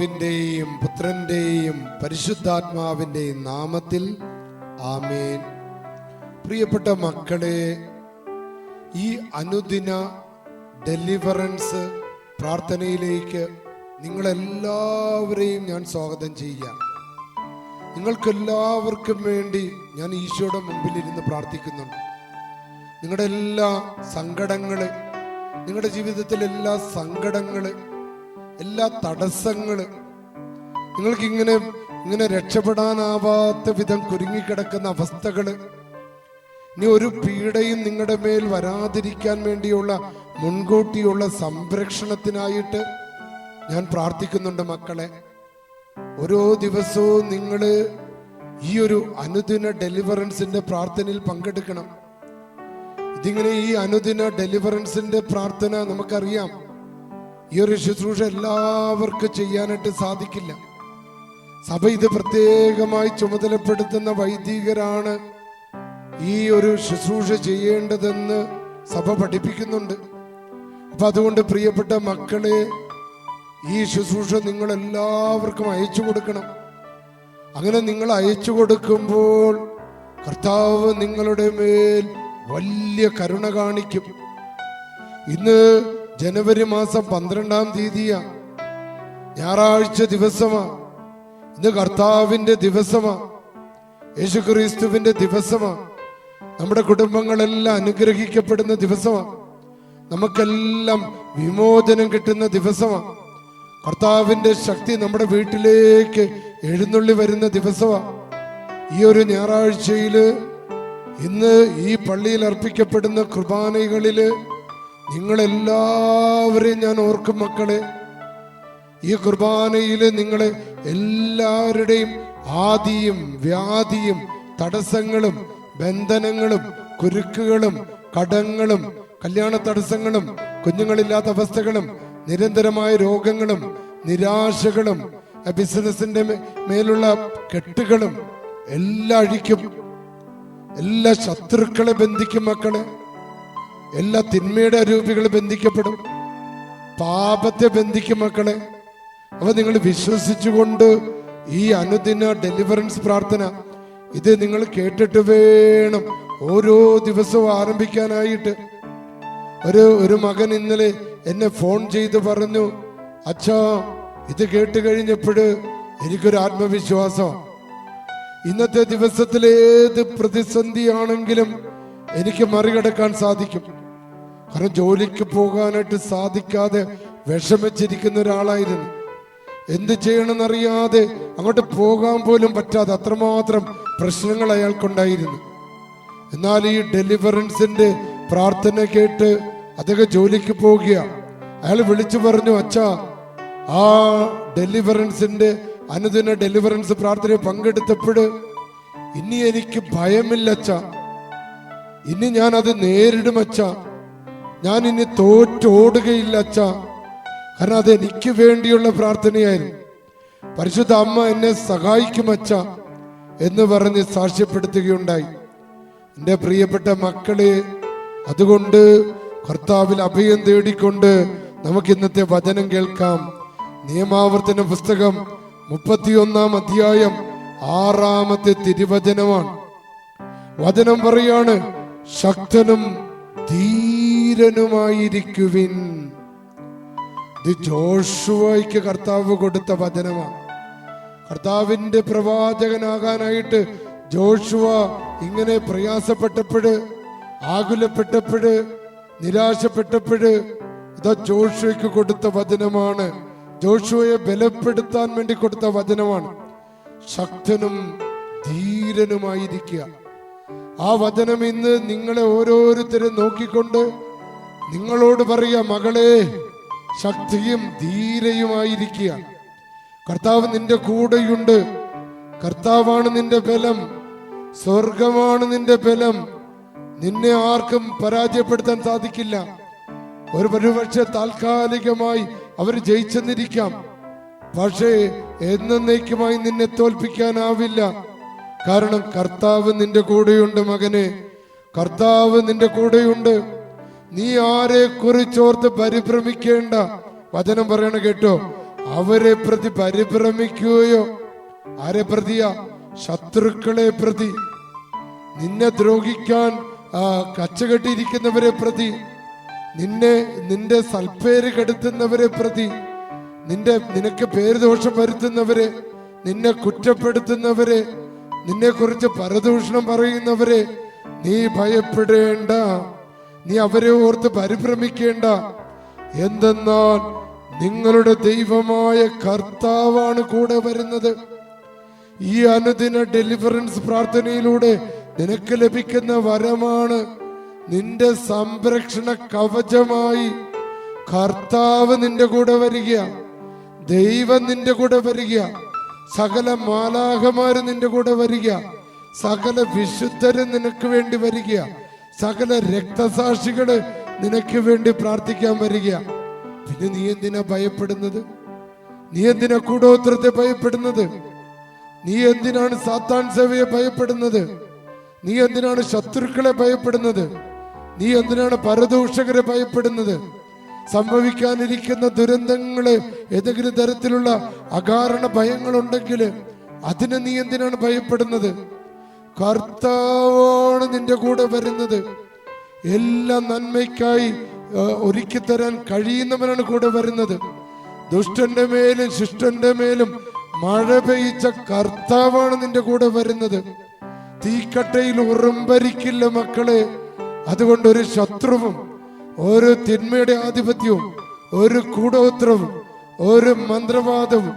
പിതാവിന്റെയും പുത്രന്റെയും പരിശുദ്ധാത്മാവിന്റെയും നാമത്തിൽ ആമേൻ. പ്രിയപ്പെട്ട മക്കളെ ഈ അനുദിന ഡെലിവറൻസ് പ്രാർത്ഥനയിലേക്ക് നിങ്ങളെല്ലാവരെയും ഞാൻ സ്വാഗതം ചെയ്യാം നിങ്ങൾക്കെല്ലാവർക്കും വേണ്ടി ഞാൻ ഈശോയുടെ മുമ്പിൽ ഇരുന്ന് പ്രാർത്ഥിക്കുന്നുണ്ട്. നിങ്ങളുടെ എല്ലാ സങ്കടങ്ങൾ നിങ്ങളുടെ ജീവിതത്തിലെ എല്ലാ സങ്കടങ്ങൾ എല്ലാ തടസ്സങ്ങൾ നിങ്ങൾക്ക് ഇങ്ങനെ ഇങ്ങനെ രക്ഷപ്പെടാനാവാത്ത വിധം കുരുങ്ങിക്കിടക്കുന്ന അവസ്ഥകൾ ഇനി ഒരു പീഡയും നിങ്ങളുടെ മേൽ വരാതിരിക്കാൻ വേണ്ടിയുള്ള മുൻകൂട്ടിയുള്ള സംരക്ഷണത്തിനായിട്ട് ഞാൻ പ്രാർത്ഥിക്കുന്നുണ്ട് മക്കളെ. ഓരോ ദിവസവും നിങ്ങൾ ഈ ഒരു അനുദിന ഡെലിവറൻസിന്റെ പ്രാർത്ഥനയിൽ പങ്കെടുക്കണം. ഇതിങ്ങനെ ഈ അനുദിന ഡെലിവറൻസിന്റെ പ്രാർത്ഥന നമുക്കറിയാം. ഈ ഒരു ശുശ്രൂഷ എല്ലാവർക്കും ചെയ്യാനായിട്ട് സാധിക്കില്ല. സഭ ഇത് പ്രത്യേകമായി ചുമതലപ്പെടുത്തുന്ന വൈദികരാണ് ഈ ഒരു ശുശ്രൂഷ ചെയ്യേണ്ടതെന്ന് സഭ പഠിപ്പിക്കുന്നുണ്ട്. അപ്പൊ അതുകൊണ്ട് പ്രിയപ്പെട്ട മക്കളെ ഈ ശുശ്രൂഷ നിങ്ങൾ എല്ലാവർക്കും അയച്ചു കൊടുക്കണം. അങ്ങനെ നിങ്ങൾ അയച്ചു കൊടുക്കുമ്പോൾ കർത്താവ് നിങ്ങളുടെ മേൽ വലിയ കരുണ കാണിക്കും. ഇന്ന് ജനുവരി മാസം പന്ത്രണ്ടാം തീയതിയാ. ഞായറാഴ്ച ദിവസമാ. ഇന്ന് കർത്താവിന്റെ ദിവസമാ. യേശുക്രിസ്തുവിന്റെ ദിവസമാ. നമ്മുടെ കുടുംബങ്ങളെല്ലാം അനുഗ്രഹിക്കപ്പെടുന്ന ദിവസമാ. നമുക്കെല്ലാം വിമോചനം കിട്ടുന്ന ദിവസമാ. കർത്താവിന്റെ ശക്തി നമ്മുടെ വീട്ടിലേക്ക് എഴുന്നള്ളി വരുന്ന ദിവസമാ. ഈ ഒരു ഞായറാഴ്ചയിൽ ഇന്ന് ഈ പള്ളിയിൽ അർപ്പിക്കപ്പെടുന്ന കുർബാനകളിൽ നിങ്ങളെല്ലാവരെയും ഞാൻ ഓർക്കും മക്കളെ. ഈ കുർബാനയിൽ നിങ്ങളെ എല്ലാവരുടെയും ആദിയും വ്യാധിയും തടസ്സങ്ങളും ബന്ധനങ്ങളും കുരുക്കുകളും കടങ്ങളും കല്യാണ തടസ്സങ്ങളും കുഞ്ഞുങ്ങളില്ലാത്ത അവസ്ഥകളും നിരന്തരമായ രോഗങ്ങളും നിരാശകളും ബിസിനസിന്റെ മേലുള്ള കെട്ടുകളും എല്ലാ അഴിക്കും. എല്ലാ ശത്രുക്കളെ ബന്ധിക്കും മക്കളെ. എല്ലാ തിന്മയുടെ അരൂപികൾ ബന്ധിക്കപ്പെടും. പാപത്തെ ബന്ധിക്കും മക്കളെ. അപ്പൊ നിങ്ങൾ വിശ്വസിച്ചുകൊണ്ട് ഈ അനുദിന ഡെലിവറൻസ് പ്രാർത്ഥന ഇത് നിങ്ങൾ കേട്ടിട്ട് വേണം ഓരോ ദിവസവും ആരംഭിക്കാനായിട്ട്. ഒരു ഒരു മകൻ ഇന്നലെ എന്നെ ഫോൺ ചെയ്ത് പറഞ്ഞു അച്ഛാ ഇത് കേട്ട് കഴിഞ്ഞപ്പോഴ് എനിക്കൊരു ആത്മവിശ്വാസം. ഇന്നത്തെ ദിവസത്തിൽ ഏത് പ്രതിസന്ധിയാണെങ്കിലും എനിക്ക് മറികടക്കാൻ സാധിക്കും. കാരണം ജോലിക്ക് പോകാനായിട്ട് സാധിക്കാതെ വിഷമിച്ചിരിക്കുന്ന ഒരാളായിരുന്നു. എന്ത് ചെയ്യണമെന്നറിയാതെ അങ്ങോട്ട് പോകാൻ പോലും പറ്റാതെ അത്രമാത്രം പ്രശ്നങ്ങൾ അയാൾക്കുണ്ടായിരുന്നു. എന്നാൽ ഈ ഡെലിവറൻസിന്റെ പ്രാർത്ഥന കേട്ട് അദ്ദേഹം ജോലിക്ക് പോകുക. അയാൾ വിളിച്ചു പറഞ്ഞു അച്ഛാ ആ ഡെലിവറൻസിന്റെ അനുദിന ഡെലിവറൻസ് പ്രാർത്ഥന പങ്കെടുത്തപ്പോൾ ഇനി എനിക്ക് ഭയമില്ല അച്ഛ. ഇനി ഞാൻ അത് നേരിടും അച്ഛാ. ഞാൻ ഇനി തോറ്റോടുകയില്ല അച്ഛ. കാരണം അത് എനിക്ക് വേണ്ടിയുള്ള പ്രാർത്ഥനയായിരുന്നു. പരിശുദ്ധ അമ്മ എന്നെ സഹായിക്കും അച്ഛ എന്ന് പറഞ്ഞ് സാക്ഷ്യപ്പെടുത്തുകയുണ്ടായി. എന്റെ പ്രിയപ്പെട്ട മക്കളെ അതുകൊണ്ട് കർത്താവിൽ അഭയം തേടിക്കൊണ്ട് നമുക്ക് ഇന്നത്തെ വചനം കേൾക്കാം. നിയമാവർത്തന പുസ്തകം മുപ്പത്തിയൊന്നാം അധ്യായം ആറാമത്തെ തിരുവചനമാണ്. വചനം പറയാണ് ശക്തനും ധീരനുമായിരിക്കുവിൻ ഇത് ജോഷുവയ്ക്ക് കർത്താവ് കൊടുത്ത വചനമാണ്. കർത്താവിന്റെ പ്രവാചകനാകാനായിട്ട് ജോഷുവ ഇങ്ങനെ പ്രയാസപ്പെട്ടപ്പോഴ് ആകുലപ്പെട്ടപ്പോഴ് നിരാശപ്പെട്ടപ്പോഴ് ഇതാ ജോഷുവയ്ക്ക് കൊടുത്ത വചനമാണ്. ജോഷുവയെ ബലപ്പെടുത്താൻ വേണ്ടി കൊടുത്ത വചനമാണ്. ശക്തനും ധീരനുമായിരിക്കുക. ആ വചനം ഇന്ന് നിങ്ങളെ ഓരോരുത്തരും നോക്കിക്കൊണ്ട് നിങ്ങളോട് പറയുക മകളെ ശക്തിയും ധീരയുമായിരിക്കുക. കർത്താവ് നിന്റെ കൂടെയുണ്ട്. കർത്താവാണ് നിന്റെ ബലം. സ്വർഗമാണ് നിന്റെ ബലം. നിന്നെ ആർക്കും പരാജയപ്പെടുത്താൻ സാധിക്കില്ല. ഒരു ഒരുപക്ഷെ താൽക്കാലികമായി അവർ ജയിച്ചെന്നിരിക്കാം. പക്ഷേ എന്നേക്കുമായി നിന്നെ തോൽപ്പിക്കാനാവില്ല. കാരണം കർത്താവ് നിന്റെ കൂടെയുണ്ട് മകനെ. കർത്താവ് നിന്റെ കൂടെയുണ്ട്. നീ ആരെ കുറിച്ചോർത്ത് പരിഭ്രമിക്കേണ്ട? വചനം പറയണ കേട്ടോ. അവരെ പ്രതി പരിഭ്രമിക്കുകയോ? ആരെ പ്രതിയാ? ശത്രുക്കളെ പ്രതി. നിന്നെ ദ്രോഹിക്കാൻ കച്ചകെട്ടിയിരിക്കുന്നവരെ പ്രതി. നിന്നെ നിന്റെ സൽപ്പേര് കെടുത്തുന്നവരെ പ്രതി. നിന്റെ നിനക്ക് പേര് ദോഷം വരുത്തുന്നവരെ നിന്നെ കുറ്റപ്പെടുത്തുന്നവരെ നിന്നെ കുറിച്ച് പരദൂഷണം പറയുന്നവരെ നീ ഭയപ്പെടേണ്ട. നീ അവരെ ഓർത്ത് പരിഭ്രമിക്കേണ്ട. എന്തെന്നാൽ നിങ്ങളുടെ ദൈവമായ കർത്താവാണ് കൂടെ വരുന്നത്. ഈ അനുദിന ഡെലിവറൻസ് പ്രാർത്ഥനയിലൂടെ നിനക്ക് ലഭിക്കുന്ന വരമാണ് നിന്റെ സംരക്ഷണ കവചമായി. കർത്താവ് നിന്റെ കൂടെ വരിക ദൈവം നിന്റെ കൂടെ വരിക സകല മാലാഹമാര് നിന്റെ കൂടെ വരിക സകല വിശുദ്ധരും നിനക്ക് വേണ്ടി വരിക. സകല രക്തസാക്ഷികൾ നിനക്ക് വേണ്ടി പ്രാർത്ഥിക്കാൻ വരിക പിന്നെ നീ എന്തിനാ ഭയപ്പെടുന്നത്? നീ എന്തിനാ കൂടോത്രത്തെ ഭയപ്പെടുന്നത്? നീ എന്തിനാണ് സാത്താൻ സേവയെ ഭയപ്പെടുന്നത്? നീ എന്തിനാണ് ശത്രുക്കളെ ഭയപ്പെടുന്നത്? നീ എന്തിനാണ് പരദൂഷകരെ ഭയപ്പെടുന്നത്? സംഭവിക്കാനിരിക്കുന്ന ദുരന്തങ്ങൾ ഏതെങ്കിലും തരത്തിലുള്ള അകാരണ ഭയങ്ങളുണ്ടെങ്കിൽ അതിന് നീ എന്തിനാണ് ഭയപ്പെടുന്നത്? കർത്താവാണ് നിന്റെ കൂടെ വരുന്നത്. എല്ലാ നന്മയ്ക്കായി ഒരുക്കി തരാൻ കഴിയുന്നവനാണ് കൂടെ വരുന്നത്. ദുഷ്ടന്റെ മേലും ശിഷ്ടന്റെ മേലും മഴ പെയ്ച്ച കർത്താവാണ് നിന്റെ കൂടെ വരുന്നത്. തീക്കട്ടയിൽ ഉറുമ്പരിക്കില്ല മക്കളെ. അതുകൊണ്ട് ഒരു ശത്രുവും ഒരു തിന്മയുടെ ആധിപത്യവും ഒരു കൂടോത്രവും ഒരു മന്ത്രവാദവും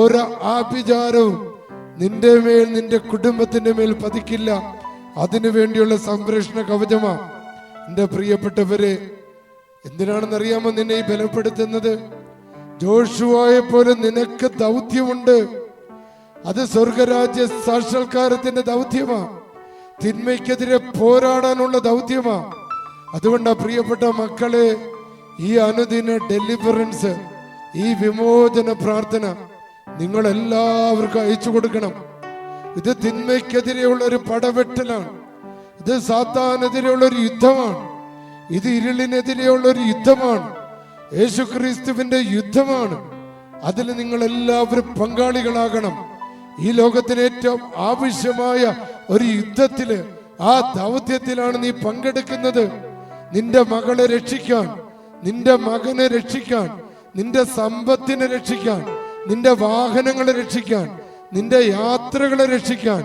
ഒരു ആഭിചാരവും നിന്റെ മേൽ നിന്റെ കുടുംബത്തിന്റെ മേൽ പതിക്കില്ല. അതിനു വേണ്ടിയുള്ള സംരക്ഷണ കവചമാ. എന്റെ പ്രിയപ്പെട്ടവരെ എന്തിനാണെന്നറിയാമോ നിന്നെ ഈ ബലപ്പെടുത്തുന്നത്? ജോഷുവായെ പോലെ നിനക്ക് ദൗത്യമുണ്ട്. അത് സ്വർഗരാജ്യ സാക്ഷാത്കാരത്തിന്റെ ദൗത്യമാ. തിന്മയ്ക്കെതിരെ പോരാടാനുള്ള ദൗത്യമാ. അതുകൊണ്ടാ പ്രിയപ്പെട്ട മക്കളെ ഈ അനുദിന ഡെലിവറൻസ് ഈ വിമോചന പ്രാർത്ഥന നിങ്ങൾ എല്ലാവർക്കും അയച്ചു കൊടുക്കണം. ഇത് തിന്മയ്ക്കെതിരെയുള്ള ഒരു പടവെട്ടലാണ്. ഇത് സാത്താനെതിരെയുള്ള ഒരു യുദ്ധമാണ്. ഇത് ഇരുളിനെതിരെയുള്ള ഒരു യുദ്ധമാണ്. യേശു ക്രിസ്തുവിന്റെ യുദ്ധമാണ്. അതിൽ നിങ്ങൾ എല്ലാവരും പങ്കാളികളാകണം. ഈ ലോകത്തിന് ഏറ്റവും ആവശ്യമായ ഒരു യുദ്ധത്തിൽ ആ ദൗത്യത്തിലാണ് നീ പങ്കെടുക്കുന്നത്. നിന്റെ മകളെ രക്ഷിക്കാൻ നിന്റെ മകനെ രക്ഷിക്കാൻ നിന്റെ സമ്പത്തിനെ രക്ഷിക്കാൻ. നിന്റെ വാഹനങ്ങളെ രക്ഷിക്കാൻ നിന്റെ യാത്രകളെ രക്ഷിക്കാൻ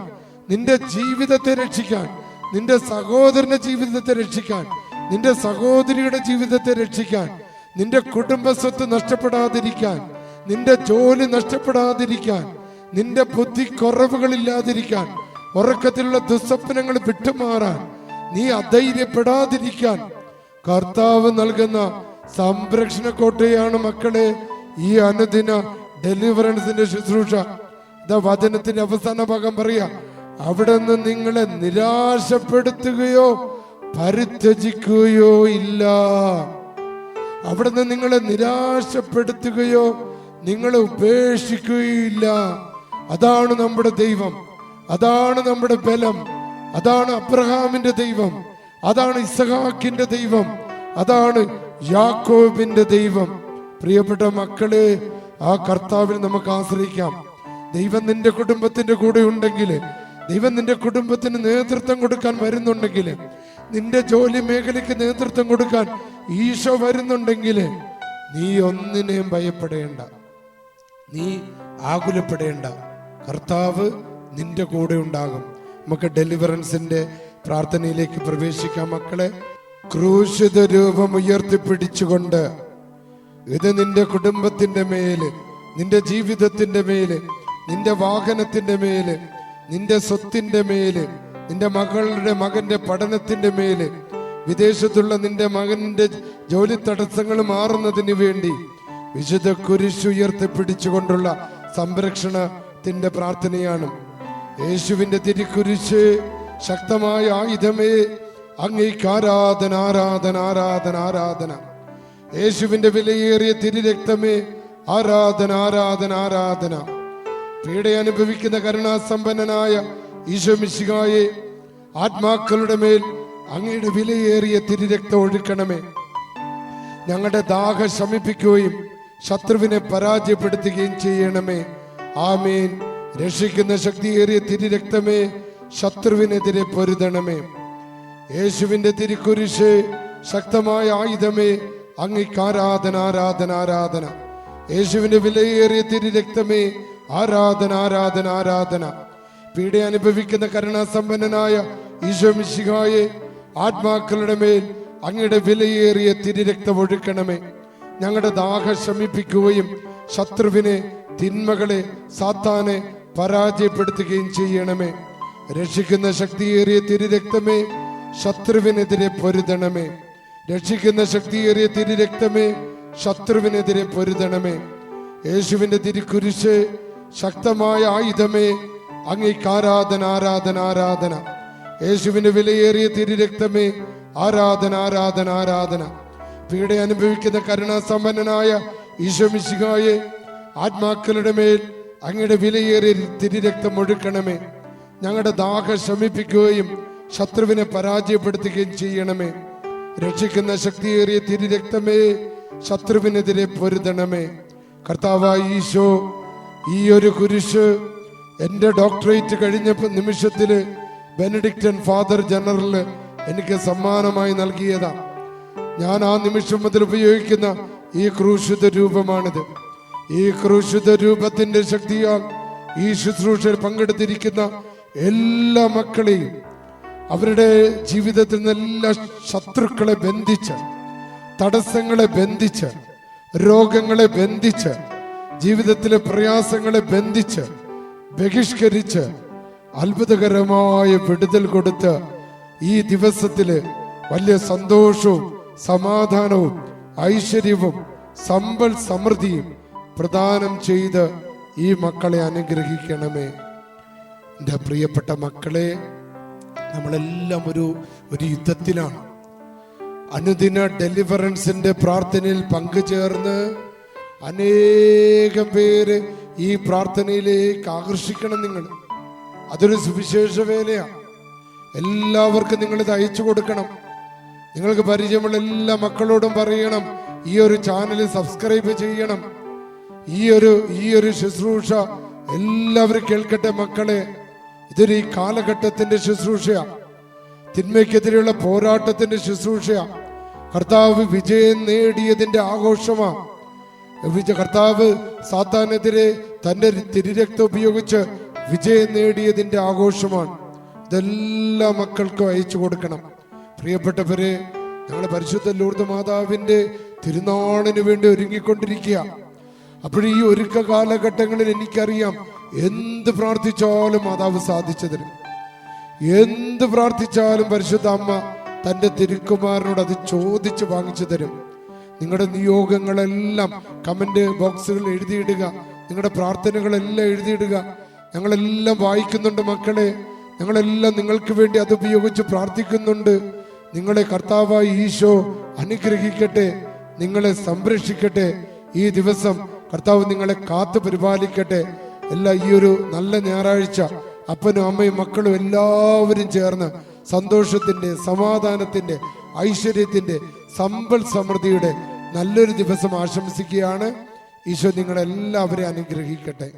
നിന്റെ ജീവിതത്തെ രക്ഷിക്കാൻ നിന്റെ സഹോദരന്റെ ജീവിതത്തെ രക്ഷിക്കാൻ നിന്റെ സഹോദരിയുടെ ജീവിതത്തെ രക്ഷിക്കാൻ നിന്റെ കുടുംബസ്വത്ത് നഷ്ടപ്പെടാതിരിക്കാൻ നിന്റെ ജോലി നഷ്ടപ്പെടാതിരിക്കാൻ നിന്റെ ബുദ്ധി കുറവുകളില്ലാതിരിക്കാൻ ഉറക്കത്തിലുള്ള ദുസ്വപ്നങ്ങൾ വിട്ടുമാറാൻ നീ അധൈര്യപ്പെടാതിരിക്കാൻ കർത്താവ് നൽകുന്ന സംരക്ഷണ കോട്ടയാണ് മക്കളെ ഈ അനുദിന ഡെലിവറൻസിന്റെ ശുശ്രൂഷ. ഇതാ വചനത്തിന്റെ അവസാന ഭാഗം പറയാ അവിടെ നിന്ന് നിങ്ങളെ നിരാശപ്പെടുത്തുകയോ പരിത്യജിക്കുകയോ ഇല്ല. അവിടെ നിന്ന് നിങ്ങളെ നിരാശപ്പെടുത്തുകയോ നിങ്ങളെ ഉപേക്ഷിക്കുകയില്ല. അതാണ് നമ്മുടെ ദൈവം. അതാണ് നമ്മുടെ ബലം. അതാണ് അബ്രഹാമിന്റെ ദൈവം. അതാണ് ഇസഹാക്കിന്റെ ദൈവം. അതാണ് യാക്കോബിന്റെ ദൈവം. പ്രിയപ്പെട്ട മക്കളെ ആ കർത്താവിൽ നമുക്ക് ആശ്രയിക്കാം. ദൈവം നിന്റെ കുടുംബത്തിന്റെ കൂടെ ഉണ്ടെങ്കിൽ ദൈവം നിന്റെ കുടുംബത്തിന് നേതൃത്വം കൊടുക്കാൻ വരുന്നുണ്ടെങ്കിൽ നിന്റെ ജോലി മേഖലയ്ക്ക് നേതൃത്വം കൊടുക്കാൻ ഈശോ വരുന്നുണ്ടെങ്കിൽ നീ ഒന്നിനെയും ഭയപ്പെടേണ്ട. നീ ആകുലപ്പെടേണ്ട. കർത്താവ് നിന്റെ കൂടെ ഉണ്ടാകും. നമുക്ക് ഡെലിവറൻസിന്റെ പ്രാർത്ഥനയിലേക്ക് പ്രവേശിക്കാം. മക്കളെ ക്രൂശിത രൂപം ഉയർത്തിപ്പിടിച്ചുകൊണ്ട് ഇത് നിന്റെ കുടുംബത്തിന്റെ മേൽ നിന്റെ ജീവിതത്തിന്റെ മേൽ നിന്റെ വാഹനത്തിന്റെ മേൽ നിന്റെ സ്വത്തിന്റെ മേൽ നിന്റെ മകളുടെ മകന്റെ പഠനത്തിന്റെ മേൽ വിദേശത്തുള്ള നിന്റെ മകന്റെ ജോലി തടസ്സങ്ങൾ മാറുന്നതിന് വേണ്ടി വിശുദ്ധ കുരിശുയർത്തി ഉയർത്തിപ്പിടിച്ചുകൊണ്ടുള്ള സംരക്ഷണത്തിന്റെ പ്രാർത്ഥനയാണ്. യേശുവിന്റെ തിരിക്കുരിശ് ശക്തമായ ആയുധമേ അങ്ങേക്ക് ആരാധന ആരാധന ആരാധന ആരാധന. യേശുവിന്റെ വിലയേറിയ തിരുരക്തമേ ആരാധന ആരാധന ആരാധന. പീഡ അനുഭവിക്കുന്ന കരുണാസമ്പന്നനായ ഈശോമിശികായെ ആത്മാക്കളുടെ മേൽ അങ്ങയുടെ വിലയേറിയ തിരുരക്തം ഒഴുക്കണമേ. ഞങ്ങളുടെ ദാഹ ശമിപ്പിക്കുകയും ശത്രുവിനെ പരാജയപ്പെടുത്തുകയും ചെയ്യണമേ. ആമേൻ. രക്ഷിക്കുന്ന ശക്തിയേറിയ തിരുരക്തമേ ശത്രുവിനെതിരെ പൊരുതണമേ. യേശുവിന്റെ തിരുക്കുരിശ് ശക്തമായ ആയുധമേ അങ്ങേക്ക് ആരാധന ആരാധന ആരാധന. യേശുവിന്റെ വിലയേറിയ തിരി രക്തമേ ആരാധന ആരാധന ആരാധന. പീഡ അനുഭവിക്കുന്ന കരുണാസമ്പന്നനായ ഈശോ മിശിഹായെ ആത്മാക്കളുടെ മേൽ അങ്ങയുടെ വിലയേറിയ തിരുരക്തം ഒഴുക്കണമേ. ഞങ്ങളുടെ ദാഹം ശമിപ്പിക്കുകയും ശത്രുവിനെ തിന്മകളെ സാത്താനെ പരാജയപ്പെടുത്തുകയും ചെയ്യണമേ. രക്ഷിക്കുന്ന ശക്തിയേറിയ തിരുരക്തമേ ശത്രുവിനെതിരെ പൊരുതണമേ. രക്ഷിക്കുന്ന ശക്തിയേറിയ തിരുരക്തമേ ശത്രുവിനെതിരെ പൊരുതണമേ. യേശുവിന്റെ തിരുക്കുരിശ് ശക്തമായ ആയുധമേ അങ്ങേക്ക് ആരാധന ആരാധന ആരാധന. യേശുവിന്റെ വിലയേറിയ തിരുരക്തമേ ആരാധന ആരാധന ആരാധന. പീഡ അനുഭവിക്കുന്ന കരുണാസമ്പന്നനായ ഈശോമിശിഹായെ ആത്മാക്കളുടെ മേൽ അങ്ങയുടെ വിലയേറിയ തിരുരക്തം ഒഴുക്കണമേ. ഞങ്ങളുടെ ദാഹം ശമിപ്പിക്കുകയും ശത്രുവിനെ പരാജയപ്പെടുത്തുകയും ചെയ്യണമേ. രക്ഷിക്കുന്ന ശക്തിയേറിയ തിരുരക്തമേ ശത്രുവിനെതിരെ പൊരുതണമേ. കർത്താവായി ഈശോ ഈ ഒരു കുരിശ് എന്റെ ഡോക്ടറേറ്റ് കഴിഞ്ഞ നിമിഷത്തിൽ ബെനഡിക്റ്റൻ ഫാദർ ജനറൽ എനിക്ക് സമ്മാനമായി നൽകിയതാ. ഞാൻ ആ നിമിഷം മുതൽ ഉപയോഗിക്കുന്ന ഈ ക്രൂശിത രൂപമാണിത്. ഈ ക്രൂശിത രൂപത്തിന്റെ ശക്തിയാൽ ഈ ശുശ്രൂഷയിൽ പങ്കെടുത്തിരിക്കുന്ന എല്ലാ മക്കളെയും അവരുടെ ജീവിതത്തിൽ നിന്ന് എല്ലാ ശത്രുക്കളെ ബന്ധിച്ച് തടസ്സങ്ങളെ ബന്ധിച്ച് രോഗങ്ങളെ ബന്ധിച്ച് ജീവിതത്തിലെ പ്രയാസങ്ങളെ ബന്ധിച്ച് ബഹിഷ്കരിച്ച് അത്ഭുതകരമായ വിടുതൽ കൊടുത്ത് ഈ ദിവസത്തിൽ വലിയ സന്തോഷവും സമാധാനവും ഐശ്വര്യവും സമ്പൽ സമൃദ്ധിയും പ്രദാനം ചെയ്ത് ഈ മക്കളെ അനുഗ്രഹിക്കണമേ. എന്റെ പ്രിയപ്പെട്ട മക്കളെ നമ്മളെല്ലാം ഒരു ഒരു യുദ്ധത്തിലാണ്. അനുദിന ഡെലിവറൻസിന്റെ പ്രാർത്ഥനയിൽ പങ്കുചേർന്ന് അനേകം പേര് ഈ പ്രാർത്ഥനയിലേക്ക് ആകർഷിക്കണം നിങ്ങൾ. അതൊരു സുവിശേഷ വേലയാണ്. എല്ലാവർക്കും നിങ്ങൾ ഇത് അയച്ചു കൊടുക്കണം. നിങ്ങൾക്ക് പരിചയമുള്ള എല്ലാ മക്കളോടും പറയണം. ഈ ഒരു ചാനൽ സബ്സ്ക്രൈബ് ചെയ്യണം. ഈ ഒരു ഈ ഒരു ശുശ്രൂഷ എല്ലാവരും കേൾക്കട്ടെ മക്കളെ. ഇതൊരു ഈ കാലഘട്ടത്തിന്റെ ശുശ്രൂഷയാണ് തിന്മയ്ക്കെതിരെയുള്ള പോരാട്ടത്തിന്റെ ശുശ്രൂഷയാ. കർത്താവ് വിജയം നേടിയതിന്റെ ആഘോഷമാ. വിജയ കർത്താവ് സാത്താനെതിരെ തന്റെ തിരുരക്തം ഉപയോഗിച്ച് വിജയം നേടിയതിന്റെ ആഘോഷമാണ്. ഇതെല്ലാ മക്കൾക്കും അയച്ചു കൊടുക്കണം. പ്രിയപ്പെട്ടവരെ ഞങ്ങൾ പരിശുദ്ധ ലൂർദ് മാതാവിന്റെ തിരുനാളിന് വേണ്ടി ഒരുങ്ങിക്കൊണ്ടിരിക്കുക അപ്പോൾ ഈ ഒരുക്ക കാലഘട്ടങ്ങളിൽ എനിക്കറിയാം എന്ത് പ്രാർത്ഥിച്ചാലും മാതാവ് സാധിച്ചു തരും എന്ത് പ്രാർത്ഥിച്ചാലും പരിശുദ്ധ അമ്മ തന്റെ തിരുക്കുമാരനോട് അത് ചോദിച്ച് വാങ്ങിച്ചു തരും. നിങ്ങളുടെ നിയോഗങ്ങളെല്ലാം കമന്റ് ബോക്സുകളിൽ എഴുതിയിടുക. നിങ്ങളുടെ പ്രാർത്ഥനകളെല്ലാം എഴുതിയിടുക. ഞങ്ങളെല്ലാം വായിക്കുന്നുണ്ട് മക്കളെ. ഞങ്ങളെല്ലാം നിങ്ങൾക്ക് വേണ്ടി അത് ഉപയോഗിച്ച് പ്രാർത്ഥിക്കുന്നുണ്ട്. നിങ്ങളെ കർത്താവായി ഈശോ അനുഗ്രഹിക്കട്ടെ. നിങ്ങളെ സംരക്ഷിക്കട്ടെ. ഈ ദിവസം കർത്താവ് നിങ്ങളെ കാത്തു പരിപാലിക്കട്ടെ. എല്ലാ ഈ ഒരു നല്ല ഞായറാഴ്ച അപ്പനും അമ്മയും മക്കളും എല്ലാവരും ചേർന്ന് സന്തോഷത്തിന്റെ സമാധാനത്തിന്റെ ഐശ്വര്യത്തിന്റെ സമ്പൽ സമൃദ്ധിയുടെ നല്ലൊരു ദിവസം ആശംസിക്കുകയാണ്. ഈശോ നിങ്ങളെല്ലാവരെയും അനുഗ്രഹിക്കട്ടെ.